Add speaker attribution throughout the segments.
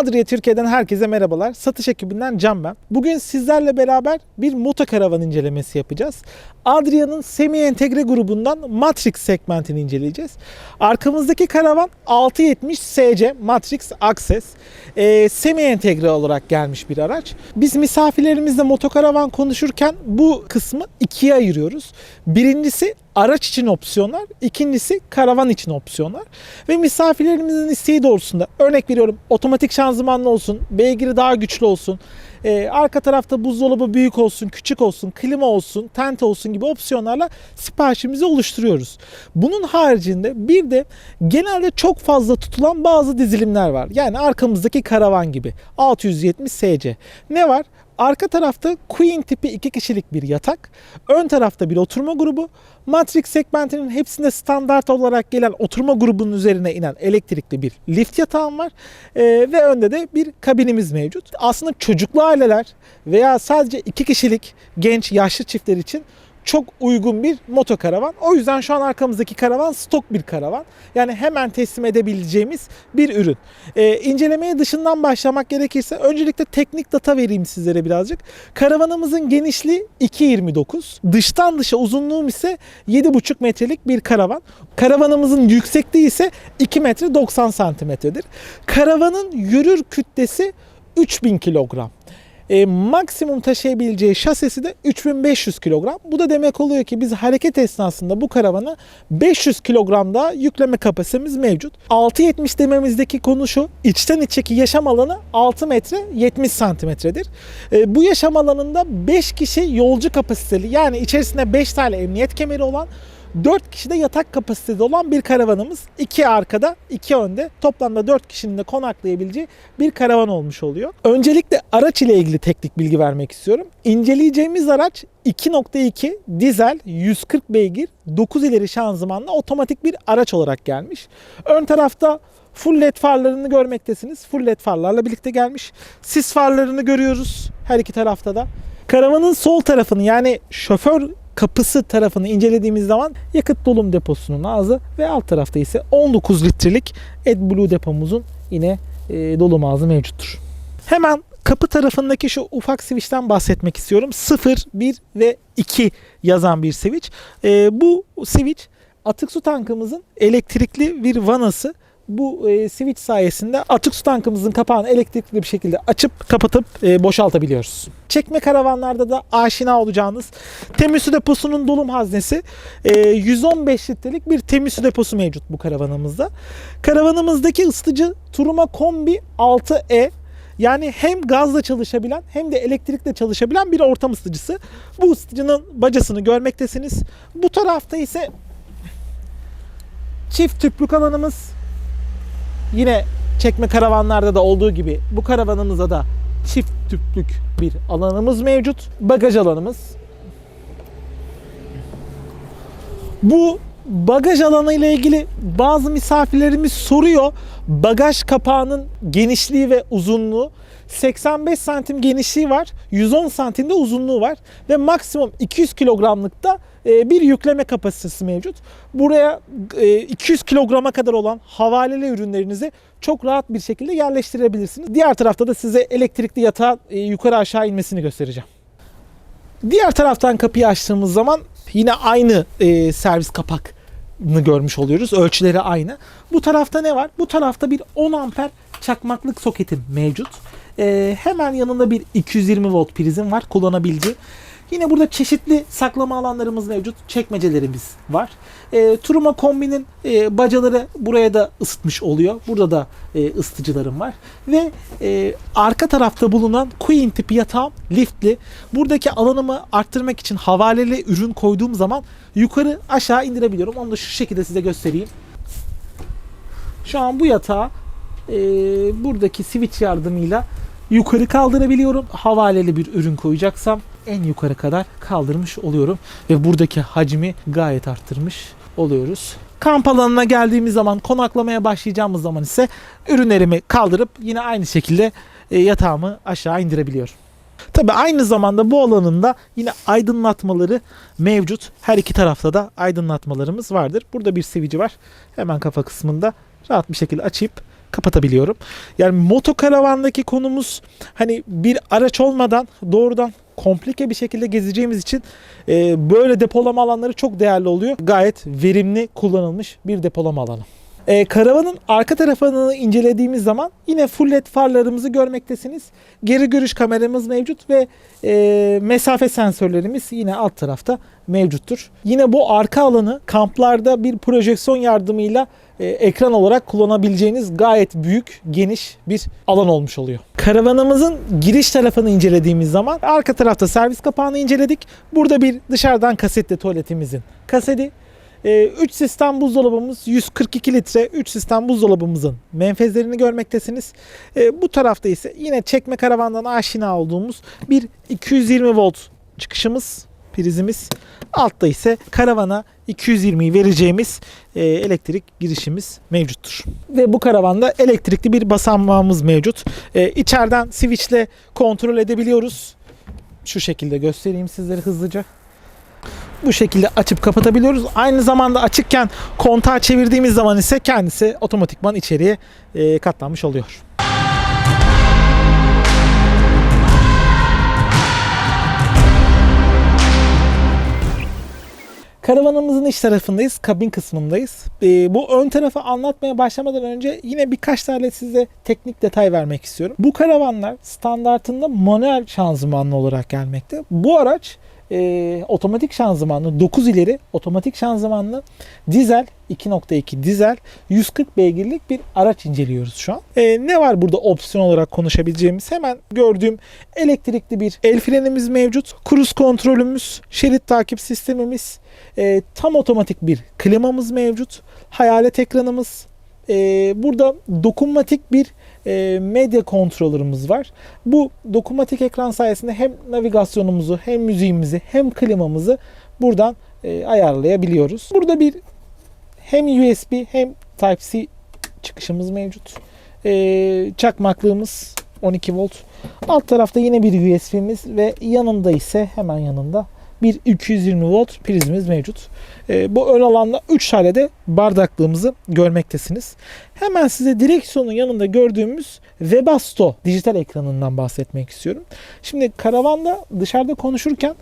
Speaker 1: Adria Türkiye'den herkese merhabalar. Satış ekibinden Can ben. Bugün sizlerle beraber bir motokaravan incelemesi yapacağız. Adria'nın semi entegre grubundan Matrix segmentini inceleyeceğiz. Arkamızdaki karavan 670 SC Matrix Access. Ee, semi entegre olarak gelmiş bir araç. Biz misafirlerimizle motokaravan konuşurken bu kısmı ikiye ayırıyoruz. Birincisi araç için opsiyonlar, ikincisi karavan için opsiyonlar. Ve misafirlerimizin isteği doğrultusunda örnek veriyorum otomatik şanzımanlı olsun, beygiri daha güçlü olsun, ee, arka tarafta buzdolabı büyük olsun, küçük olsun, klima olsun, tente olsun gibi opsiyonlarla siparişimizi oluşturuyoruz. Bunun haricinde bir de genelde çok fazla tutulan bazı dizilimler var. Yani arkamızdaki karavan gibi 670 SC. Ne var? Arka tarafta Queen tipi iki kişilik bir yatak. Ön tarafta bir oturma grubu. Matrix segmentinin hepsinde standart olarak gelen oturma grubunun üzerine inen elektrikli bir lift yatağım var. Ee, ve önde de bir kabinimiz mevcut. Aslında çocuklu aileler veya sadece iki kişilik genç yaşlı çiftler için çok uygun bir motokaravan. O yüzden şu an arkamızdaki karavan stok bir karavan. Yani hemen teslim edebileceğimiz bir ürün. Ee, incelemeye dışından başlamak gerekirse öncelikle teknik data vereyim sizlere birazcık. Karavanımızın genişliği 2.29. Dıştan dışa uzunluğum ise 7.5 metrelik bir karavan. Karavanımızın yüksekliği ise 2 metre 90 santimetredir. Karavanın yürür kütlesi 3000 kilogram. E, maksimum taşıyabileceği şasisi de 3500 kilogram. Bu da demek oluyor ki biz hareket esnasında bu karavana 500 kilogram daha yükleme kapasitemiz mevcut. 6.70 dememizdeki konu şu. içten içeki yaşam alanı 6 metre 70 santimetredir. E, bu yaşam alanında 5 kişi yolcu kapasiteli yani içerisinde 5 tane emniyet kemeri olan 4 kişi de yatak kapasitede olan bir karavanımız. 2 arkada, 2 önde. Toplamda 4 kişinin de konaklayabileceği bir karavan olmuş oluyor. Öncelikle araç ile ilgili teknik bilgi vermek istiyorum. İnceleyeceğimiz araç 2.2 dizel 140 beygir 9 ileri şanzımanlı otomatik bir araç olarak gelmiş. Ön tarafta full led farlarını görmektesiniz. Full led farlarla birlikte gelmiş. Sis farlarını görüyoruz her iki tarafta da. Karavanın sol tarafını yani şoför kapısı tarafını incelediğimiz zaman yakıt dolum deposunun ağzı ve alt tarafta ise 19 litrelik AdBlue depomuzun yine e, dolum ağzı mevcuttur. Hemen kapı tarafındaki şu ufak switch'ten bahsetmek istiyorum. 0, 1 ve 2 yazan bir switch. E, bu switch atık su tankımızın elektrikli bir vanası bu e, switch sayesinde atık su tankımızın kapağını elektrikli bir şekilde açıp kapatıp e, boşaltabiliyoruz. Çekme karavanlarda da aşina olacağınız temiz su deposunun dolum haznesi e, 115 litrelik bir temiz su deposu mevcut bu karavanımızda. Karavanımızdaki ısıtıcı Turuma Kombi 6E yani hem gazla çalışabilen hem de elektrikle çalışabilen bir ortam ısıtıcısı. Bu ısıtıcının bacasını görmektesiniz. Bu tarafta ise çift tüplük alanımız Yine çekme karavanlarda da olduğu gibi bu karavanımıza da çift tüplük bir alanımız mevcut. Bagaj alanımız. Bu bagaj alanı ile ilgili bazı misafirlerimiz soruyor. Bagaj kapağının genişliği ve uzunluğu 85 santim genişliği var, 110 santim de uzunluğu var ve maksimum 200 kilogramlıkta bir yükleme kapasitesi mevcut. Buraya 200 kilograma kadar olan havaleli ürünlerinizi çok rahat bir şekilde yerleştirebilirsiniz. Diğer tarafta da size elektrikli yatağa e, yukarı aşağı inmesini göstereceğim. Diğer taraftan kapıyı açtığımız zaman yine aynı e, servis kapakını görmüş oluyoruz. Ölçüleri aynı. Bu tarafta ne var? Bu tarafta bir 10 amper çakmaklık soketim mevcut. E, hemen yanında bir 220 volt prizim var kullanabileceği. Yine burada çeşitli saklama alanlarımız mevcut. Çekmecelerimiz var. E, Turuma kombinin e, bacaları buraya da ısıtmış oluyor. Burada da e, ısıtıcılarım var. Ve e, arka tarafta bulunan Queen tipi yatağım liftli. Buradaki alanımı arttırmak için havaleli ürün koyduğum zaman yukarı aşağı indirebiliyorum. Onu da şu şekilde size göstereyim. Şu an bu yatağı e, buradaki switch yardımıyla yukarı kaldırabiliyorum. Havaleli bir ürün koyacaksam en yukarı kadar kaldırmış oluyorum ve buradaki hacmi gayet arttırmış oluyoruz. Kamp alanına geldiğimiz zaman konaklamaya başlayacağımız zaman ise ürünlerimi kaldırıp yine aynı şekilde e, yatağımı aşağı indirebiliyorum. Tabi aynı zamanda bu alanında yine aydınlatmaları mevcut. Her iki tarafta da aydınlatmalarımız vardır. Burada bir sivici var. Hemen kafa kısmında rahat bir şekilde açıp kapatabiliyorum. Yani motokaravandaki konumuz hani bir araç olmadan doğrudan komplike bir şekilde gezeceğimiz için e, böyle depolama alanları çok değerli oluyor. Gayet verimli kullanılmış bir depolama alanı. E, karavanın arka tarafını incelediğimiz zaman yine full led farlarımızı görmektesiniz. Geri görüş kameramız mevcut ve e, mesafe sensörlerimiz yine alt tarafta mevcuttur. Yine bu arka alanı kamplarda bir projeksiyon yardımıyla e, ekran olarak kullanabileceğiniz gayet büyük, geniş bir alan olmuş oluyor. Karavanımızın giriş tarafını incelediğimiz zaman arka tarafta servis kapağını inceledik. Burada bir dışarıdan kasetli tuvaletimizin kaseti. 3 sistem buzdolabımız 142 litre 3 sistem buzdolabımızın menfezlerini görmektesiniz. E, bu tarafta ise yine çekme karavandan aşina olduğumuz bir 220 volt çıkışımız prizimiz. Altta ise karavana 220'yi vereceğimiz e, elektrik girişimiz mevcuttur. Ve bu karavanda elektrikli bir basamağımız mevcut. E, içeriden switchle kontrol edebiliyoruz. Şu şekilde göstereyim sizlere hızlıca bu şekilde açıp kapatabiliyoruz. Aynı zamanda açıkken kontağı çevirdiğimiz zaman ise kendisi otomatikman içeriye e, katlanmış oluyor. Karavanımızın iç tarafındayız, kabin kısmındayız. E, bu ön tarafı anlatmaya başlamadan önce yine birkaç tane size teknik detay vermek istiyorum. Bu karavanlar standartında manuel şanzımanlı olarak gelmekte. Bu araç e, otomatik şanzımanlı 9 ileri otomatik şanzımanlı dizel 2.2 dizel 140 beygirlik bir araç inceliyoruz şu an. E, ne var burada opsiyon olarak konuşabileceğimiz? Hemen gördüğüm elektrikli bir el frenimiz mevcut. Kruz kontrolümüz, şerit takip sistemimiz, e, tam otomatik bir klimamız mevcut. Hayalet ekranımız, e, burada dokunmatik bir e, medya kontrolörümüz var. Bu dokunmatik ekran sayesinde hem navigasyonumuzu hem müziğimizi hem klimamızı buradan e, ayarlayabiliyoruz. Burada bir hem USB hem Type-C çıkışımız mevcut. E, çakmaklığımız 12 volt. Alt tarafta yine bir USB'miz ve yanında ise hemen yanında bir 220 volt prizimiz mevcut. E, bu ön alanda 3 tane de bardaklığımızı görmektesiniz. Hemen size direksiyonun yanında gördüğümüz Webasto dijital ekranından bahsetmek istiyorum. Şimdi karavanda dışarıda konuşurken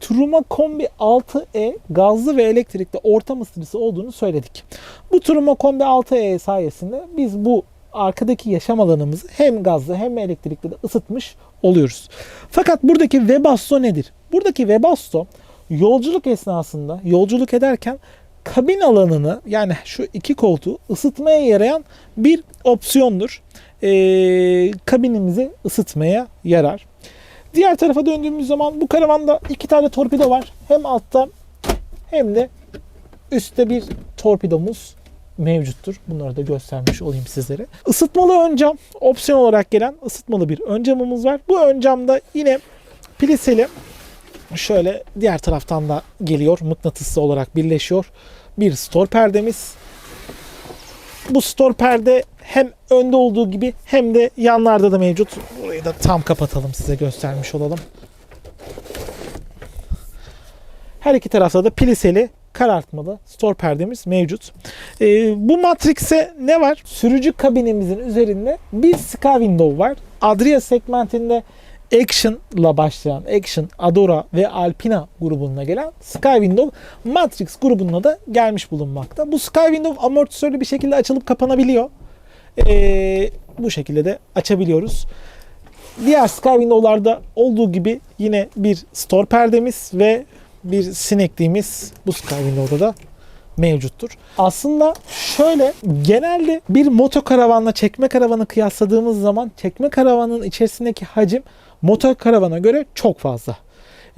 Speaker 1: Truma Kombi 6E gazlı ve elektrikli ortam ısıtıcısı olduğunu söyledik. Bu Truma Kombi 6E sayesinde biz bu arkadaki yaşam alanımızı hem gazlı hem elektrikli de ısıtmış oluyoruz. Fakat buradaki Webasto nedir? Buradaki Webasto yolculuk esnasında yolculuk ederken kabin alanını yani şu iki koltuğu ısıtmaya yarayan bir opsiyondur. Ee, kabinimizi ısıtmaya yarar. Diğer tarafa döndüğümüz zaman bu karavanda iki tane torpido var. Hem altta hem de üstte bir torpidomuz mevcuttur. Bunları da göstermiş olayım sizlere. Isıtmalı ön cam opsiyon olarak gelen ısıtmalı bir ön camımız var. Bu ön camda yine pliseli şöyle diğer taraftan da geliyor. Mıknatıslı olarak birleşiyor. Bir store perdemiz. Bu store perde hem önde olduğu gibi hem de yanlarda da mevcut. Burayı da tam kapatalım size göstermiş olalım. Her iki tarafta da pliseli karartmalı store perdemiz mevcut. Ee, bu Matrix'e ne var? Sürücü kabinimizin üzerinde bir Sky Window var. Adria segmentinde Action'la başlayan Action, Adora ve Alpina grubuna gelen Sky Window Matrix grubuna da gelmiş bulunmakta. Bu Sky Window amortisörlü bir şekilde açılıp kapanabiliyor. Ee, bu şekilde de açabiliyoruz. Diğer Sky Window'larda olduğu gibi yine bir store perdemiz ve bir sinekliğimiz bu Sky Window'da da mevcuttur. Aslında şöyle genelde bir moto karavanla çekme karavanı kıyasladığımız zaman çekme karavanın içerisindeki hacim motor karavana göre çok fazla.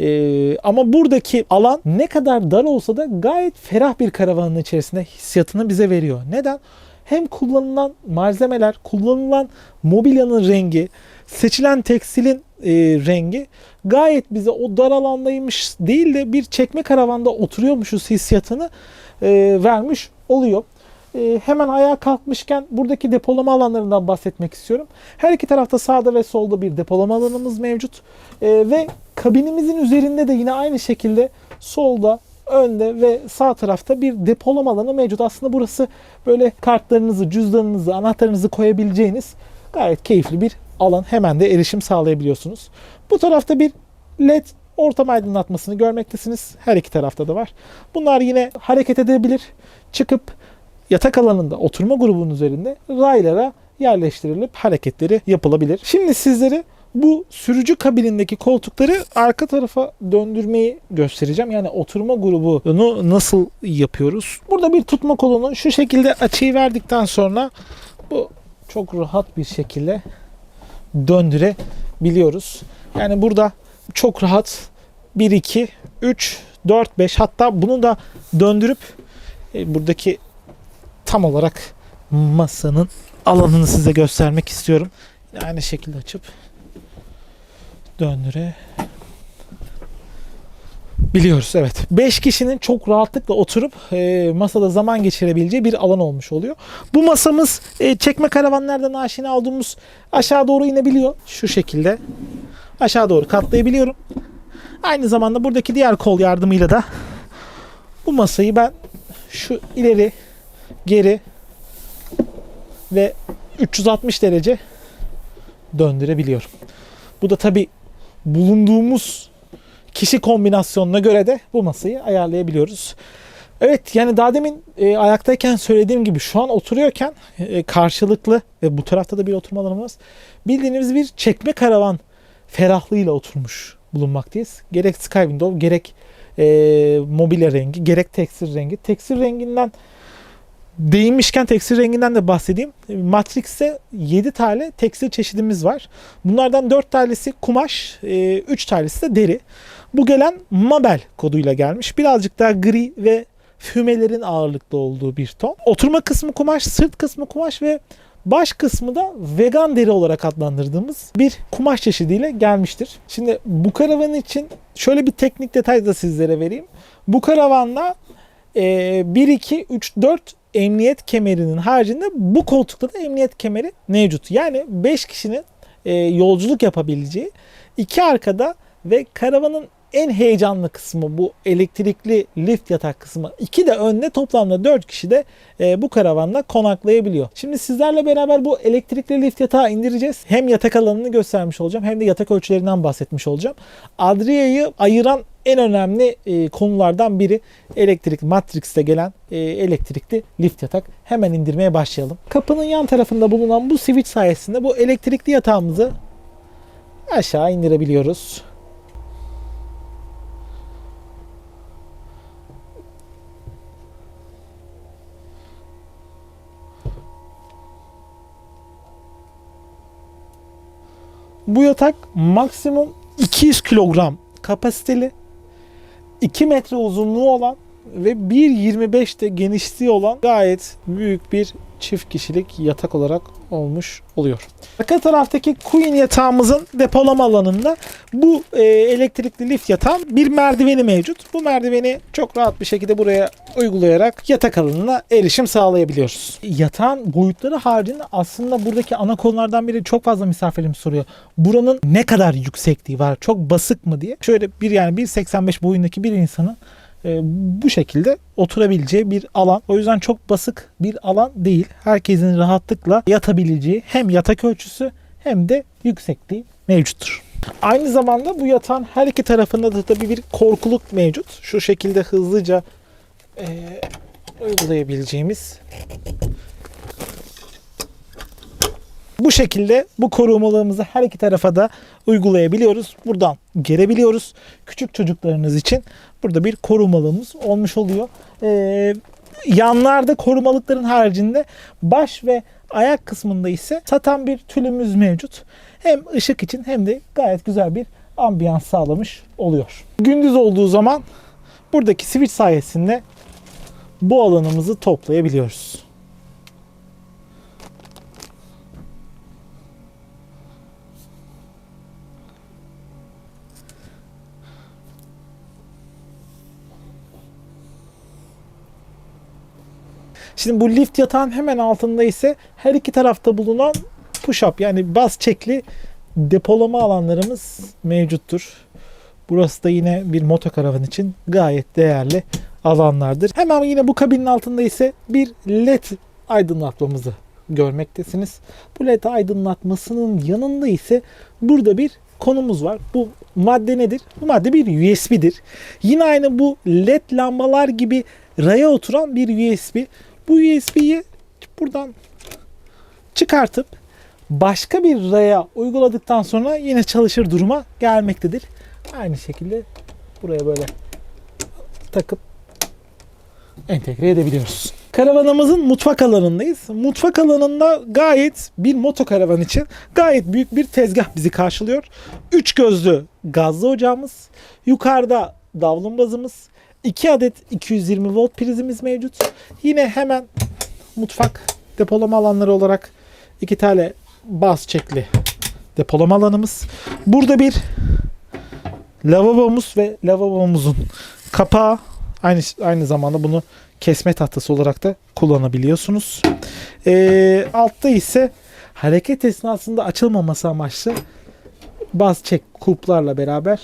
Speaker 1: Ee, ama buradaki alan ne kadar dar olsa da gayet ferah bir karavanın içerisinde hissiyatını bize veriyor. Neden? Hem kullanılan malzemeler, kullanılan mobilyanın rengi, seçilen tekstilin e, rengi gayet bize o dar alandaymış değil de bir çekme karavanda oturuyormuşuz hissiyatını e, vermiş oluyor. E, hemen ayağa kalkmışken buradaki depolama alanlarından bahsetmek istiyorum. Her iki tarafta sağda ve solda bir depolama alanımız mevcut. E, ve kabinimizin üzerinde de yine aynı şekilde solda önde ve sağ tarafta bir depolama alanı mevcut. Aslında burası böyle kartlarınızı, cüzdanınızı, anahtarınızı koyabileceğiniz gayet keyifli bir alan. Hemen de erişim sağlayabiliyorsunuz. Bu tarafta bir LED ortam aydınlatmasını görmektesiniz. Her iki tarafta da var. Bunlar yine hareket edebilir. Çıkıp yatak alanında oturma grubunun üzerinde raylara yerleştirilip hareketleri yapılabilir. Şimdi sizlere bu sürücü kabinindeki koltukları arka tarafa döndürmeyi göstereceğim. Yani oturma grubunu nasıl yapıyoruz? Burada bir tutma kolunu şu şekilde açıyı verdikten sonra bu çok rahat bir şekilde döndürebiliyoruz. Yani burada çok rahat 1 2 3 4 5 hatta bunu da döndürüp e, buradaki tam olarak masanın alanını size göstermek istiyorum. Aynı şekilde açıp döndüre biliyoruz evet. 5 kişinin çok rahatlıkla oturup e, masada zaman geçirebileceği bir alan olmuş oluyor. Bu masamız e, çekme karavanlardan aşina olduğumuz aşağı doğru inebiliyor. Şu şekilde aşağı doğru katlayabiliyorum. Aynı zamanda buradaki diğer kol yardımıyla da bu masayı ben şu ileri geri ve 360 derece döndürebiliyorum. Bu da tabi bulunduğumuz kişi kombinasyonuna göre de bu masayı ayarlayabiliyoruz. Evet yani daha demin e, ayaktayken söylediğim gibi şu an oturuyorken e, karşılıklı ve bu tarafta da bir oturma alanımız bildiğiniz bir çekme karavan ferahlığıyla oturmuş bulunmaktayız. Gerek sky window gerek e, mobilya rengi gerek tekstil rengi. Tekstil renginden değinmişken tekstil renginden de bahsedeyim. Matrix'te 7 tane tekstil çeşidimiz var. Bunlardan 4 tanesi kumaş, 3 tanesi de deri. Bu gelen Mabel koduyla gelmiş. Birazcık daha gri ve fümelerin ağırlıklı olduğu bir ton. Oturma kısmı kumaş, sırt kısmı kumaş ve baş kısmı da vegan deri olarak adlandırdığımız bir kumaş çeşidiyle gelmiştir. Şimdi bu karavan için şöyle bir teknik detay da sizlere vereyim. Bu karavanla e, 1, 2, 3, 4 emniyet kemerinin haricinde bu koltukta da emniyet kemeri mevcut. Yani 5 kişinin e, yolculuk yapabileceği iki arkada ve karavanın en heyecanlı kısmı bu elektrikli lift yatak kısmı. İki de önde toplamda 4 kişi de e, bu karavanla konaklayabiliyor. Şimdi sizlerle beraber bu elektrikli lift yatağı indireceğiz. Hem yatak alanını göstermiş olacağım hem de yatak ölçülerinden bahsetmiş olacağım. Adria'yı ayıran en önemli e, konulardan biri elektrik Matrix'te gelen e, elektrikli lift yatak. Hemen indirmeye başlayalım. Kapının yan tarafında bulunan bu switch sayesinde bu elektrikli yatağımızı aşağı indirebiliyoruz. Bu yatak maksimum 200 kilogram kapasiteli, 2 metre uzunluğu olan ve 1.25 de genişliği olan gayet büyük bir çift kişilik yatak olarak olmuş oluyor. Arka taraftaki Queen yatağımızın depolama alanında bu e, elektrikli lift yatağın bir merdiveni mevcut. Bu merdiveni çok rahat bir şekilde buraya uygulayarak yatak alanına erişim sağlayabiliyoruz. Yatağın boyutları haricinde aslında buradaki ana konulardan biri çok fazla misafirimiz soruyor. Buranın ne kadar yüksekliği var? Çok basık mı diye. Şöyle bir yani 1.85 boyundaki bir insanın e, bu şekilde oturabileceği bir alan. O yüzden çok basık bir alan değil. Herkesin rahatlıkla yatabileceği hem yatak ölçüsü hem de yüksekliği mevcuttur. Aynı zamanda bu yatağın her iki tarafında da tabii bir korkuluk mevcut. Şu şekilde hızlıca e, uygulayabileceğimiz Bu şekilde bu korumalığımızı her iki tarafa da uygulayabiliyoruz. Buradan gerebiliyoruz. Küçük çocuklarınız için burada bir korumalığımız olmuş oluyor. Ee, yanlarda korumalıkların haricinde baş ve ayak kısmında ise satan bir tülümüz mevcut. Hem ışık için hem de gayet güzel bir ambiyans sağlamış oluyor. Gündüz olduğu zaman buradaki switch sayesinde bu alanımızı toplayabiliyoruz. Şimdi bu lift yatağın hemen altında ise her iki tarafta bulunan push-up yani bas çekli depolama alanlarımız mevcuttur. Burası da yine bir motokaravan için gayet değerli alanlardır. Hemen yine bu kabinin altında ise bir led aydınlatmamızı görmektesiniz. Bu led aydınlatmasının yanında ise burada bir konumuz var. Bu madde nedir? Bu madde bir USB'dir. Yine aynı bu led lambalar gibi raya oturan bir USB. Bu USB'yi buradan çıkartıp başka bir raya uyguladıktan sonra yine çalışır duruma gelmektedir. Aynı şekilde buraya böyle takıp entegre edebiliyoruz. Karavanımızın mutfak alanındayız. Mutfak alanında gayet bir motokaravan için gayet büyük bir tezgah bizi karşılıyor. Üç gözlü gazlı ocağımız, yukarıda davlumbazımız, 2 adet 220 volt prizimiz mevcut. Yine hemen mutfak depolama alanları olarak iki tane baz çekli depolama alanımız. Burada bir lavabomuz ve lavabomuzun kapağı aynı aynı zamanda bunu kesme tahtası olarak da kullanabiliyorsunuz. Ee, altta ise hareket esnasında açılmaması amaçlı baz çek kulplarla beraber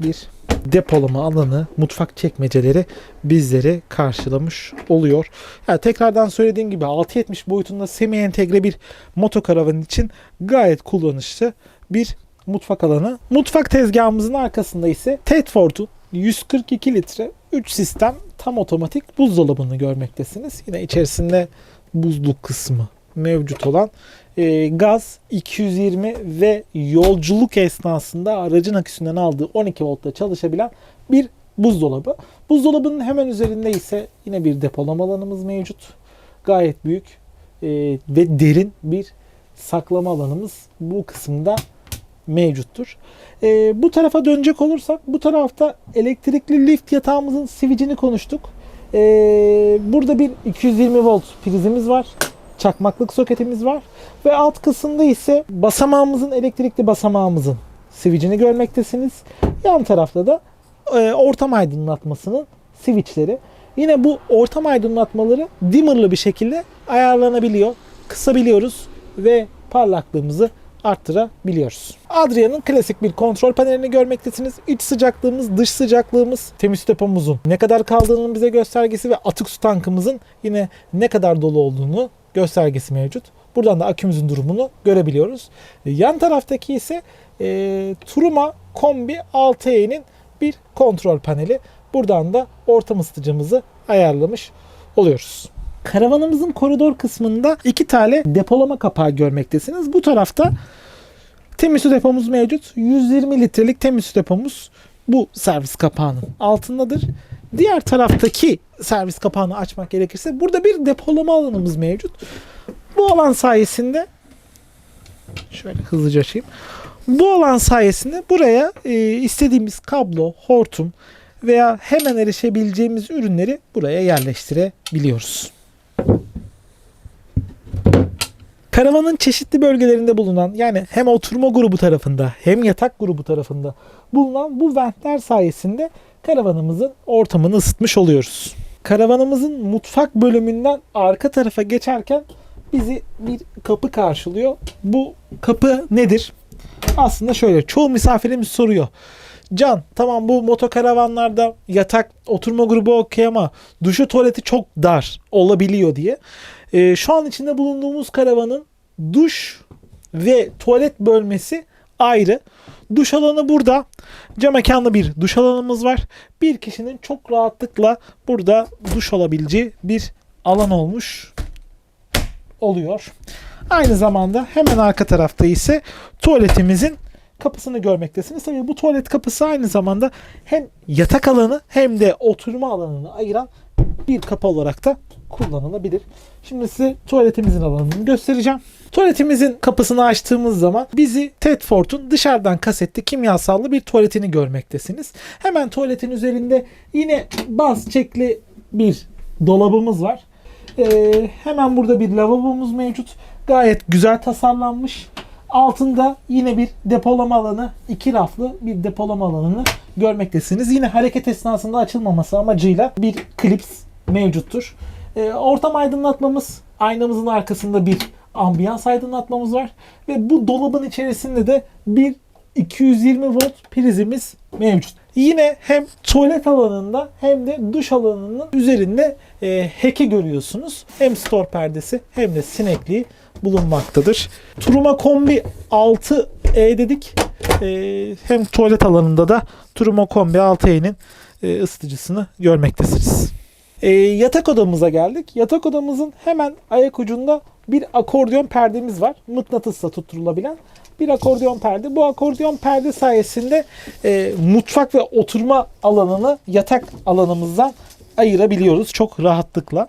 Speaker 1: bir depolama alanı, mutfak çekmeceleri bizleri karşılamış oluyor. Yani tekrardan söylediğim gibi 6.70 boyutunda semi entegre bir motokaravan için gayet kullanışlı bir mutfak alanı. Mutfak tezgahımızın arkasında ise Tedford'un 142 litre 3 sistem tam otomatik buzdolabını görmektesiniz. Yine içerisinde buzluk kısmı mevcut olan e, gaz 220 ve yolculuk esnasında aracın aküsünden aldığı 12 voltta çalışabilen bir buzdolabı. Buzdolabının hemen üzerinde ise yine bir depolama alanımız mevcut. Gayet büyük e, ve derin bir saklama alanımız bu kısımda mevcuttur. E, bu tarafa dönecek olursak bu tarafta elektrikli lift yatağımızın switch'ini konuştuk. E, burada bir 220 volt prizimiz var. Çakmaklık soketimiz var. Ve alt kısımda ise basamağımızın elektrikli basamağımızın switch'ini görmektesiniz. Yan tarafta da e, ortam aydınlatmasının switchleri. Yine bu ortam aydınlatmaları dimmerlı bir şekilde ayarlanabiliyor. Kısabiliyoruz ve parlaklığımızı arttırabiliyoruz. Adria'nın klasik bir kontrol panelini görmektesiniz. İç sıcaklığımız, dış sıcaklığımız, temiz depomuzun ne kadar kaldığının bize göstergesi ve atık su tankımızın yine ne kadar dolu olduğunu göstergesi mevcut. Buradan da akümüzün durumunu görebiliyoruz. Yan taraftaki ise e, Truma Kombi 6E'nin bir kontrol paneli. Buradan da ortam ısıtıcımızı ayarlamış oluyoruz. Karavanımızın koridor kısmında iki tane depolama kapağı görmektesiniz. Bu tarafta temiz depomuz mevcut. 120 litrelik temiz depomuz bu servis kapağının altındadır. Diğer taraftaki servis kapağını açmak gerekirse burada bir depolama alanımız mevcut. Bu alan sayesinde şöyle hızlıca açayım. Bu alan sayesinde buraya e, istediğimiz kablo, hortum veya hemen erişebileceğimiz ürünleri buraya yerleştirebiliyoruz. Karavanın çeşitli bölgelerinde bulunan yani hem oturma grubu tarafında hem yatak grubu tarafında bulunan bu ventler sayesinde karavanımızın ortamını ısıtmış oluyoruz. Karavanımızın mutfak bölümünden arka tarafa geçerken bizi bir kapı karşılıyor. Bu kapı nedir? Aslında şöyle çoğu misafirimiz soruyor. Can tamam bu motokaravanlarda yatak oturma grubu okey ama duşu tuvaleti çok dar olabiliyor diye. Ee, şu an içinde bulunduğumuz karavanın duş ve tuvalet bölmesi ayrı. Duş alanı burada. Cam mekanlı bir duş alanımız var. Bir kişinin çok rahatlıkla burada duş alabileceği bir alan olmuş oluyor. Aynı zamanda hemen arka tarafta ise tuvaletimizin kapısını görmektesiniz. Tabii bu tuvalet kapısı aynı zamanda hem yatak alanı hem de oturma alanını ayıran bir kapı olarak da kullanılabilir. Şimdi size tuvaletimizin alanını göstereceğim. Tuvaletimizin kapısını açtığımız zaman bizi Tedford'un dışarıdan kasetli kimyasallı bir tuvaletini görmektesiniz. Hemen tuvaletin üzerinde yine baz çekli bir dolabımız var. Ee, hemen burada bir lavabomuz mevcut. Gayet güzel tasarlanmış. Altında yine bir depolama alanı, iki raflı bir depolama alanını görmektesiniz. Yine hareket esnasında açılmaması amacıyla bir klips mevcuttur. Ee, ortam aydınlatmamız, aynamızın arkasında bir ambiyans aydınlatmamız var. Ve bu dolabın içerisinde de bir 220 volt prizimiz mevcut. Yine hem tuvalet alanında hem de duş alanının üzerinde e, heki görüyorsunuz. Hem store perdesi hem de sinekliği bulunmaktadır. Turuma Kombi 6E dedik. E, hem tuvalet alanında da Turuma Kombi 6E'nin e, ısıtıcısını görmektesiniz. E, yatak odamıza geldik. Yatak odamızın hemen ayak ucunda bir akordeon perdemiz var. Mıknatısla tutturulabilen bir akordeon perde. Bu akordeon perde sayesinde e, mutfak ve oturma alanını yatak alanımızdan ayırabiliyoruz çok rahatlıkla.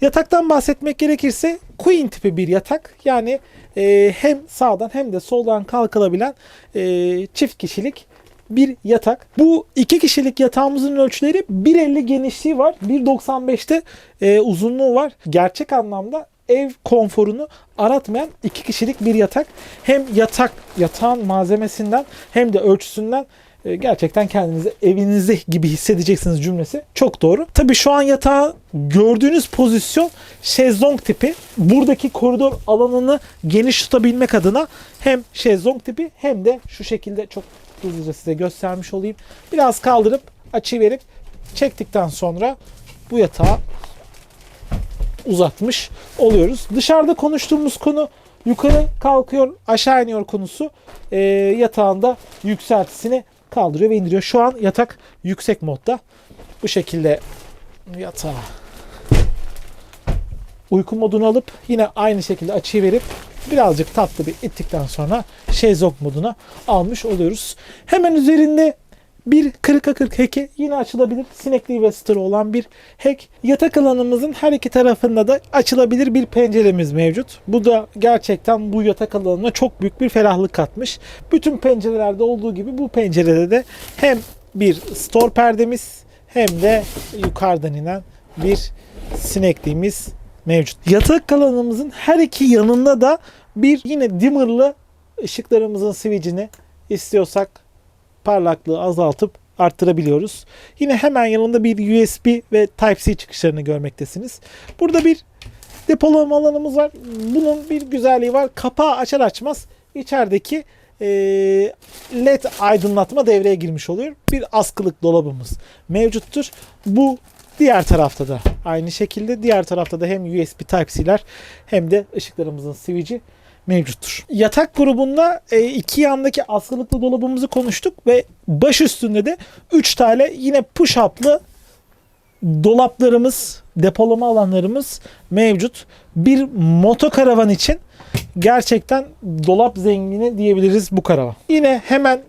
Speaker 1: Yataktan bahsetmek gerekirse queen tipi bir yatak. Yani e, hem sağdan hem de soldan kalkılabilen e, çift kişilik bir yatak. Bu iki kişilik yatağımızın ölçüleri 1.50 genişliği var. 1.95'te e, uzunluğu var. Gerçek anlamda ev konforunu aratmayan iki kişilik bir yatak. Hem yatak, yatağın malzemesinden hem de ölçüsünden e, gerçekten kendinizi evinizde gibi hissedeceksiniz cümlesi çok doğru. Tabii şu an yatağı gördüğünüz pozisyon şezlong tipi. Buradaki koridor alanını geniş tutabilmek adına hem şezlong tipi hem de şu şekilde çok hızlıca size göstermiş olayım. Biraz kaldırıp açı verip çektikten sonra bu yatağı uzatmış oluyoruz. Dışarıda konuştuğumuz konu yukarı kalkıyor aşağı iniyor konusu e, yatağında yükseltisini kaldırıyor ve indiriyor. Şu an yatak yüksek modda. Bu şekilde yatağı uyku modunu alıp yine aynı şekilde açıyı verip birazcık tatlı bir ittikten sonra şezlong moduna almış oluyoruz. Hemen üzerinde bir 40'a 40 heki yine açılabilir. Sinekli ve starı olan bir hek. Yatak alanımızın her iki tarafında da açılabilir bir penceremiz mevcut. Bu da gerçekten bu yatak alanına çok büyük bir ferahlık katmış. Bütün pencerelerde olduğu gibi bu pencerede de hem bir store perdemiz hem de yukarıdan inen bir sinekliğimiz mevcut. Yatak alanımızın her iki yanında da bir yine dimmerlı ışıklarımızın switch'ini istiyorsak parlaklığı azaltıp arttırabiliyoruz. Yine hemen yanında bir USB ve Type-C çıkışlarını görmektesiniz. Burada bir depolama alanımız var. Bunun bir güzelliği var. Kapağı açar açmaz içerideki e, led aydınlatma devreye girmiş oluyor. Bir askılık dolabımız mevcuttur. Bu diğer tarafta da aynı şekilde. Diğer tarafta da hem USB Type-C'ler hem de ışıklarımızın switch'i mevcuttur. Yatak grubunda e, iki yandaki askılıklı dolabımızı konuştuk ve baş üstünde de 3 tane yine push-up'lı dolaplarımız, depolama alanlarımız mevcut. Bir motokaravan için gerçekten dolap zengini diyebiliriz bu karavan. Yine hemen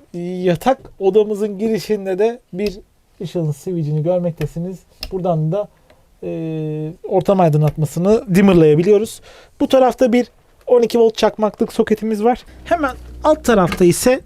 Speaker 1: yatak odamızın girişinde de bir ışığın switch'ini görmektesiniz. Buradan da e, ortam aydınlatmasını dimmerlayabiliyoruz. Bu tarafta bir 12 volt çakmaklık soketimiz var. Hemen alt tarafta ise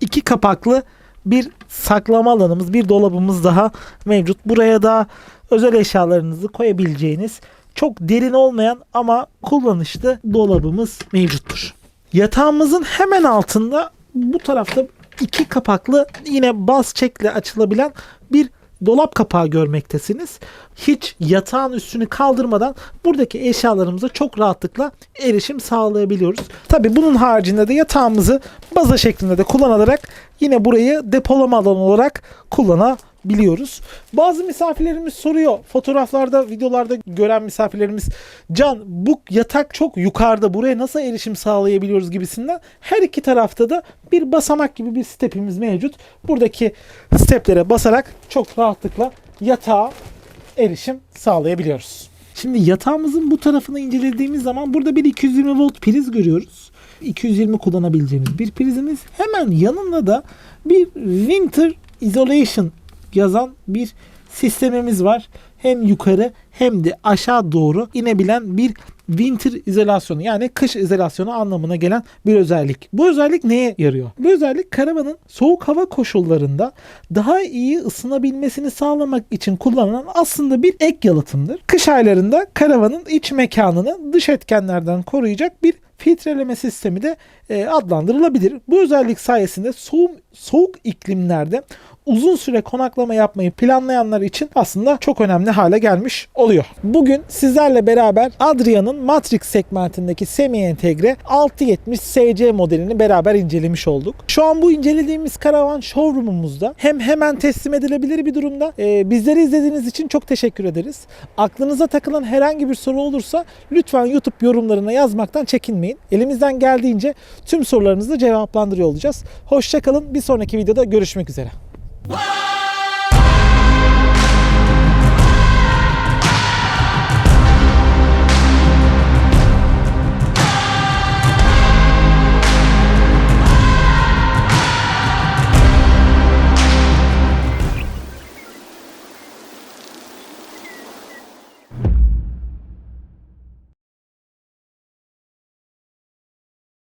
Speaker 1: iki kapaklı bir saklama alanımız, bir dolabımız daha mevcut. Buraya da özel eşyalarınızı koyabileceğiniz çok derin olmayan ama kullanışlı dolabımız mevcuttur. Yatağımızın hemen altında bu tarafta iki kapaklı yine baz çekle açılabilen bir dolap kapağı görmektesiniz. Hiç yatağın üstünü kaldırmadan buradaki eşyalarımıza çok rahatlıkla erişim sağlayabiliyoruz. Tabi bunun haricinde de yatağımızı baza şeklinde de kullanılarak yine burayı depolama alanı olarak kullanabiliyoruz. Bazı misafirlerimiz soruyor. Fotoğraflarda, videolarda gören misafirlerimiz Can bu yatak çok yukarıda buraya nasıl erişim sağlayabiliyoruz gibisinden. Her iki tarafta da bir basamak gibi bir stepimiz mevcut. Buradaki steplere basarak çok rahatlıkla yatağa erişim sağlayabiliyoruz. Şimdi yatağımızın bu tarafını incelediğimiz zaman burada bir 220 volt priz görüyoruz. 220 kullanabileceğimiz bir prizimiz. Hemen yanında da bir Winter Isolation yazan bir sistemimiz var. Hem yukarı hem de aşağı doğru inebilen bir winter izolasyonu yani kış izolasyonu anlamına gelen bir özellik. Bu özellik neye yarıyor? Bu özellik karavanın soğuk hava koşullarında daha iyi ısınabilmesini sağlamak için kullanılan aslında bir ek yalıtımdır. Kış aylarında karavanın iç mekanını dış etkenlerden koruyacak bir filtreleme sistemi de e, adlandırılabilir. Bu özellik sayesinde soğuk, soğuk iklimlerde uzun süre konaklama yapmayı planlayanlar için aslında çok önemli hale gelmiş oluyor. Bugün sizlerle beraber Adria'nın Matrix segmentindeki semi entegre 670 SC modelini beraber incelemiş olduk. Şu an bu incelediğimiz karavan showroom'umuzda hem hemen teslim edilebilir bir durumda. Ee, bizleri izlediğiniz için çok teşekkür ederiz. Aklınıza takılan herhangi bir soru olursa lütfen YouTube yorumlarına yazmaktan çekinmeyin. Elimizden geldiğince tüm sorularınızı cevaplandırıyor olacağız. Hoşçakalın. Bir sonraki videoda görüşmek üzere.
Speaker 2: Whoa!